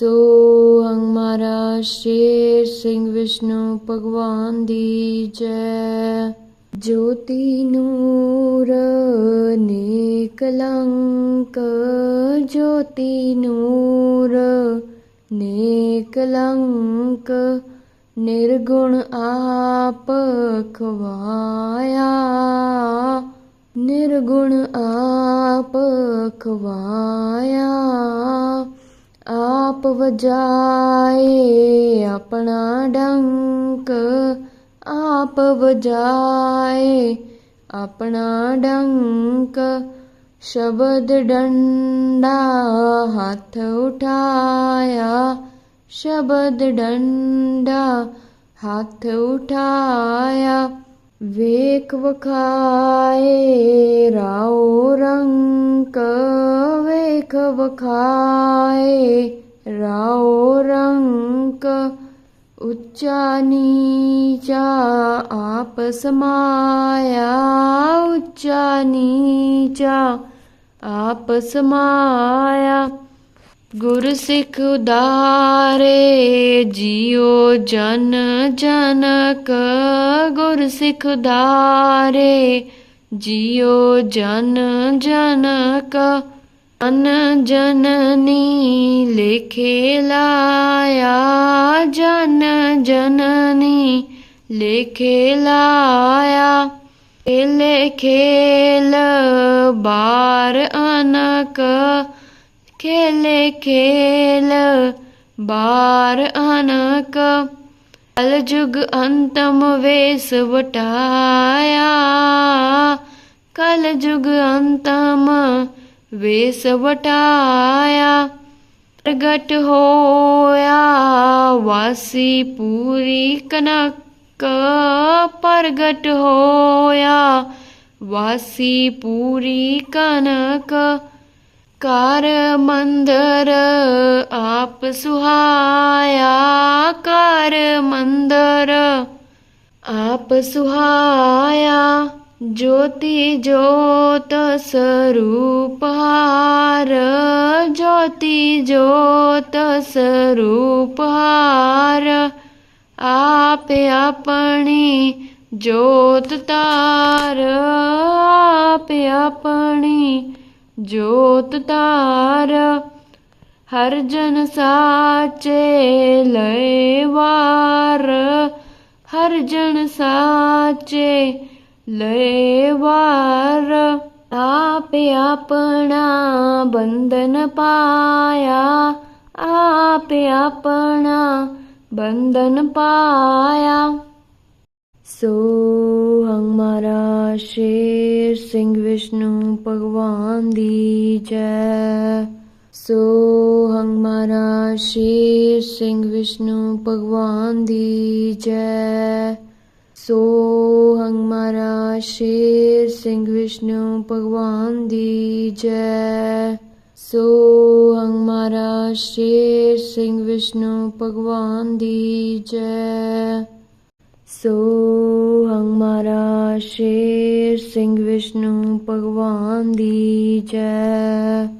ਸੋਹੰ ਮਹਾਰਾਜ, ਸ਼ੇਰ ਸਿੰਘ ਵਿਸ਼ਨੂੰ ਭਗਵਾਨ ਦੀ ਜੈ। ਜੋਤੀ ਨੂਰ ਨੇ ਕਲੰਕ ਜੋਤੀ ਨੂਰ ਨੇ ਨਿਰਗੁਣ ਆਪ ਖਵਾਇਆ। ਨਿਰਗੁਣ ਆਪ ਖਵਾਇਆ। ਵਜਾਏ ਆਪਣਾ ਡੰਕ, ਆਪ ਵਜਾਏ ਆਪਣਾ ਡੰਕ। ਸ਼ਬਦ ਡੰਡਾ ਹੱਥ ਉਠਾਇਆ, ਸ਼ਬਦ ਡੰਡਾ ਹੱਥ ਉਠਾਇਆ। ਵੇਖ ਵਖਾਏ ਰਾਉ ਰੰਕ, ਵੇਖ ਵਖਾਏ। ਰਾਉ ਰੰਕ ਉੱਚਾ ਨੀਚਾ ਆਪ ਸਮਾਇਆ, ਉੱਚਾ ਨੀਚਾ ਆਪ ਸਮਾਇਆ। ਗੁਰ ਸਿੱਖ ਉਦਾਰੇ ਜਿਉ ਜਨ ਜਨਕ, ਗੁਰ ਸਿੱਖ ਉਦਾਰੇ ਜਿਉ ਜਨ ਜਨਕ। ਅਨ ਜਨਨੀ ਲੇਖੇ ਲਾਇਆ, ਜਨ ਜਨਨੀ ਲੇਖੇ ਲਾਇਆ। ਖੇਲੇ ਖੇਲ, ਬਾਰ ਅਨਕ, ਖੇਲੇ ਖੇਲ, ਬਾਰ ਅਨਕ। ਕਲ ਜੁਗ ਅੰਤਮ ਵੇਸ ਵਟਾਇਆ, ਕਲ ਜੁਗ ਅੰਤਮ ਵੇਸ ਵਟਾਇਆ, ਪ੍ਰਗਟ ਹੋਇਆ, ਵਾਸੀ ਪੂਰੀ ਕਨਕ ਪ੍ਰਗਟ ਹੋਇਆ, ਵਾਸੀ ਪੂਰੀ ਕਨਕ ਕਰ ਮੰਦਰ ਆਪ ਸੁਹਾਇਆ ਕਰ ਮੰਦਰ ਆਪ ਸੁਹਾਇਆ। ਜੋਤੀ ਜੋਤ ਸਰੂਪ ਹਾਰ ਜੋਤੀ ਜੋਤ ਸਰੂਪ ਹਾਰ ਆਪ ਆਪਣੀ ਜੋਤ ਤਾਰ ਆਪ ਆਪਣੀ ਜੋਤ ਤਾਰ ਹਰ ਜਨ ਸਾਚੇ ਲੈ ਵਾਰ ਹਰ ਜਨ ਲੈ ਵਾਰ ਆਪ ਆਪਣਾ ਬੰਧਨ ਪਾਇਆ, ਆਪ ਆਪਣਾ ਬੰਧਨ ਪਾਇਆ। ਸੋਹੰ ਮਹਾਰਾਜ ਸ਼ੇਰ ਸਿੰਘ ਵਿਸ਼ਨੂੰ ਭਗਵਾਨ ਦੀ ਜੈ। ਸੋਹੰ ਮਹਾਰਾਜ ਸ਼ੇਰ ਸਿੰਘ ਵਿਸ਼ਨੂੰ ਭਗਵਾਨ ਦੀ ਜੈ। ਸੋਹੰ ਮਹਾਰਾਜ ਸ਼ੇਰ ਸਿੰਘ ਵਿਸ਼ਨੂੰ ਭਗਵਾਨ ਦੀ ਜੈ। ਸੋਹੰ ਮਹਾਰਾਜ ਸ਼ੇਰ ਸਿੰਘ ਵਿਸ਼ਨੂੰ ਭਗਵਾਨ ਦੀ ਜੈ। ਸੋਹੰ ਮਹਾਰਾਜ ਸ਼ੇਰ ਸਿੰਘ ਵਿਸ਼ਨੂੰ ਭਗਵਾਨ ਦੀ ਜੈ।